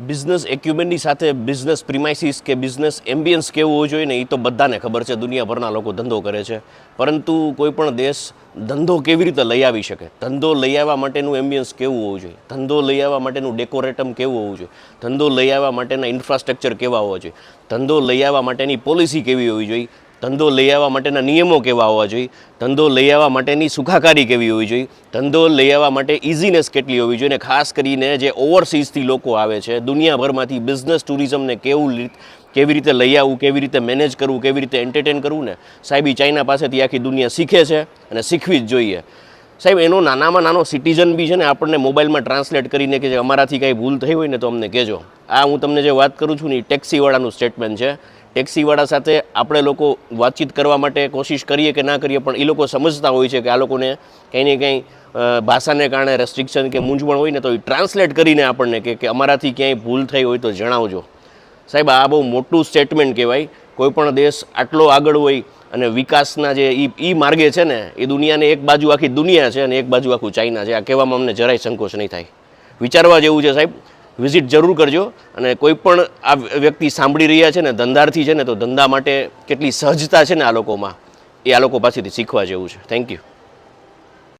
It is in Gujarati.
બિઝનેસ એક્યુમેનની સાથે બિઝનેસ પ્રિમાઇસીસ કે બિઝનેસ એમ્બિયન્સ કેવું હોવું જોઈએ ને એ તો બધાને ખબર છે. દુનિયાભરના લોકો ધંધો કરે છે. પરંતુ કોઈ પણ દેશ ધંધો કેવી રીતે લઈ આવી શકે? ધંધો લઈ આવવા માટેનું એમ્બિયન્સ કેવું હોવું જોઈએ? ધંધો લઈ આવવા માટેનું ડેકોરેટમ કેવું હોવું જોઈએ? ધંધો લઈ આવવા માટેના ઇન્ફ્રાસ્ટ્રક્ચર કેવા હોવા જોઈએ? ધંધો લઈ આવવા માટેની પોલિસી કેવી હોવી જોઈએ? ધંધો લઈ આવવા માટેના નિયમો કેવા હોવા જોઈએ? ધંધો લઈ આવવા માટેની સુખાકારી કેવી હોવી જોઈએ? ધંધો લઈ આવવા માટે ઇઝીનેસ કેટલી હોવી જોઈએ? અને ખાસ કરીને જે ઓવરસીઝથી લોકો આવે છે, દુનિયાભરમાંથી બિઝનેસ ટુરિઝમને કેવું કેવી રીતે લઈ આવવું, કેવી રીતે મેનેજ કરવું, કેવી રીતે એન્ટરટેન કરવું ને? સાહેબી ચાઇના પાસેથી આખી દુનિયા શીખે છે અને શીખવી જ જોઈએ. સાહેબ, એનો નાનામાં નાનો સિટીઝન બી છે ને, આપણને મોબાઈલમાં ટ્રાન્સલેટ કરીને કે અમારાથી કાંઈ ભૂલ થઈ હોય ને તો અમને કહેજો. આ હું તમને જે વાત કરું છું ને એ ટેક્સીવાળાનું સ્ટેટમેન્ટ છે. ટેક્સીવાળા સાથે આપણે લોકો વાતચીત કરવા માટે કોશિશ કરીએ કે ના કરીએ, પણ એ લોકો સમજતા હોય છે કે આ લોકોને કંઈ ને કંઈ ભાષાને કારણે રેસ્ટ્રિક્શન કે મૂંઝવણ હોય ને તો એ ટ્રાન્સલેટ કરીને આપણને કે અમારાથી ક્યાંય ભૂલ થઈ હોય તો જણાવજો. સાહેબ, આ બહુ મોટું સ્ટેટમેન્ટ કહેવાય. કોઈપણ દેશ આટલો આગળ હોય અને વિકાસના જે એ માર્ગે છે ને, એ દુનિયાને એક બાજુ આખી દુનિયા છે અને એક બાજુ આખું ચાઇના છે. આ કહેવામાં અમને જરાય સંકોચ નહીં થાય. વિચારવા જેવું છે સાહેબ. વિઝિટ જરૂર કરજો અને કોઈ પણ આ વ્યક્તિ સાંભળી રહ્યા છે ને, ધંધાર્થી છે ને, તો ધંધા માટે કેટલી સહજતા છે ને આ લોકોમાં, એ આ લોકો પાસેથી શીખવા જેવું છે. Thank you